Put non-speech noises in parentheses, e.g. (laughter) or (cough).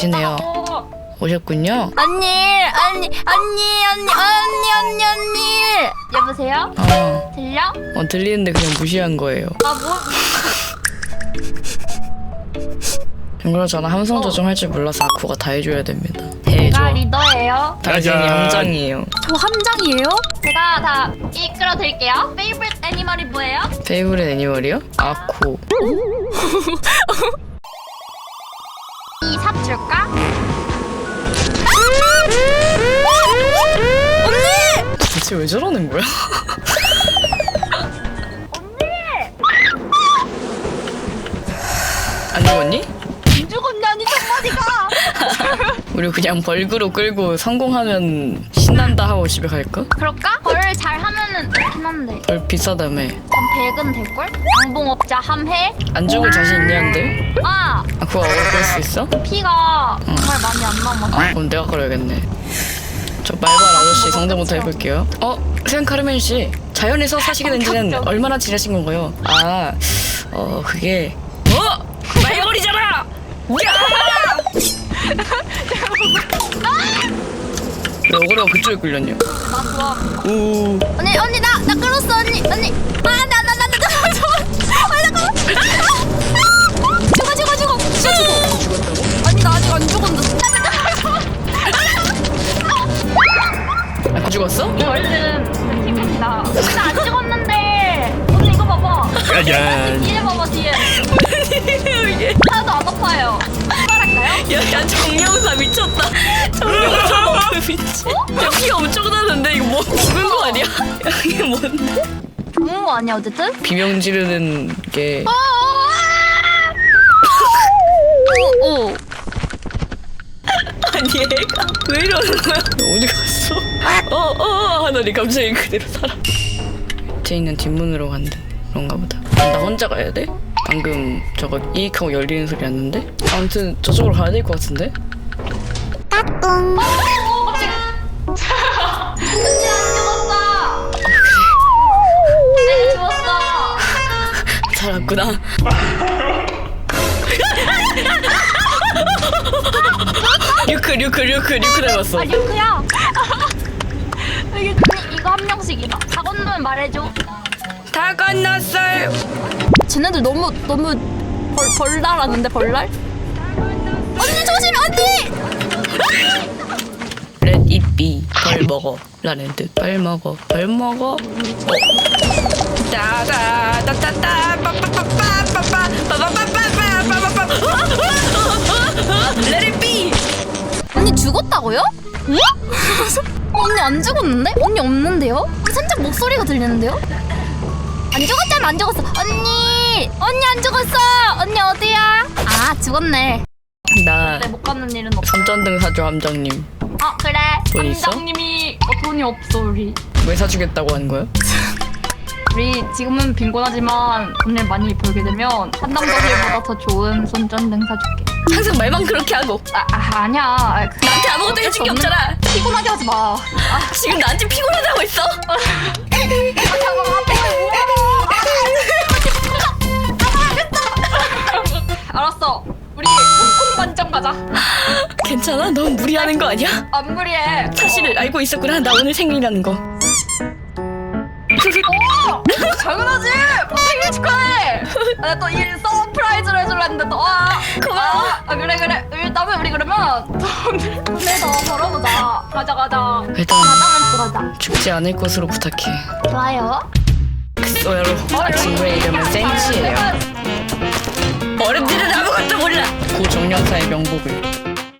계시네요. 오셨군요. 언니, 언니, 언니, 언니, 언니, 언니, 언니. 여보세요? 어, 들려? 어 들리는데 그냥 무시한 거예요. 아 뭐? 그럼 저는 함성 조정할 줄 몰라서 아쿠가 다 해줘야 됩니다. 제가 리더예요. 당신이 짜잔. 함장이에요. 저 함장이에요? 제가 다 이끌어 드릴게요. 페이브릿 애니멀이 뭐예요? 페이브릿 애니멀이요? 아쿠. 이 삽 줄까? 대체 왜 저러는 거야? 안 죽었니? 안 죽었냐니 정말이가. 우리 그냥 벌그로 끌고 성공하면 신난다 하고 집에 갈까? 그럴까? 벌을 잘 하면은 좋긴 한데. 벌 비싸다며. 그럼 100은 될걸? 양봉업자 함해? 안 죽을 자신 있냐는데? 아 아쿠가 어걸 수 있어? 피가 정말 많이 안 남았어. 그럼 내가 걸어야겠네. 저 말발 아저씨 성대모사 해볼게요. 어, 세연 카르멘 씨, 자연에서 사시게 된 지는 얼마나 지나신 건가요? 아, 어, 그게 왜 억울하고 그쪽에 끌렸냐? 나 좋아. 우, 언니 언니 나 나 끌었어 언니 언니 아 나 나 나 나 잠깐만 잠깐만 아 잠깐만 죽어 죽어 죽어 죽어 죽어 아니 나 아직 안 죽었는데 아, 죽었는데 언니 이거 봐봐 짜잔. 야, 야, 정명사 미쳤다. 정명사 미쳐. 야, 피 엄청 나는데 이거 뭐 죽은 거 아니야? 야, (laughs) 이게 뭔데? 죽은 거 아니야 어쨌든? 비명 지르는 게오 (laughs) 아니 얘가 왜 이러는 거야? 어디 갔어? 어어 하더니 갑자기 그대로 살아. 밑에 있는 뒷문으로 간대. 그런가 보다. 나 혼자 가야 돼? 방금 저거 이익하고 열리는 소리 났는데? 아무튼 저쪽으로 가야 될 것 같은데? 죽었어 내가 죽었어 살았구나. 류크 류크 류크 류크 닮았어. 아 류크야 이게 이거 한 명씩이다 다 건너면 말해줘 다 건넜어요. 쟤네들 너무 너무 벌 벌날하는데 벌날? 언니 조심 언니! Let it be. 벌 먹어. 라는 뜻. 벌 먹어. 벌 먹어. 어. 따다 따따따 빠빠빠빠빠빠 빠빠빠빠빠빠빠 Let it be. 언니 죽었다고요? 응? 언니 안 죽었는데? 언니 없는데요? 살짝 목소리가 들리는데요? 안 죽었잖아 안 죽었어 언니 언니 안 죽었어 언니 어디야? 아 죽었네 나 못 가는 일은 없어 선전등 사줘 함장님. 어 그래 돈 있어? 원장님이 어, 돈이 없어 우리 왜 사주겠다고 하는 거야? (laughs) 우리 지금은 빈곤하지만 돈을 많이 벌게 되면 한남더실보다 더 좋은 손전등 사줄게 항상 말만 그렇게 하고 아, 아 아니야 아, 그, 나한테 아무것도 해준 게 없잖아. 피곤하게 하지 마 아, 지금 나한테 피곤하다고 했어? (laughs) 알았어. 우리 홍콩 반점 가자. (laughs) 괜찮아? 넌 무리하는 거 아니야? 안 무리해. 사실을 알고 있었구나. 나 오늘 생일이라는 거. 오! 당연하지. 생일 축하해. 아, 또이 서프라이즈를 해줄라 했는데 또 와. 고마워. 아, 아, 그래 그래. 일단은 우리 그러면 돈을 돈을 더 벌어보자. 가자 가자. 일단 가자. 죽지 않을 것으로 부탁해. 좋아요. 소야로 친구의 이름은 센치예요. 어른들은 고 정령사의 명복을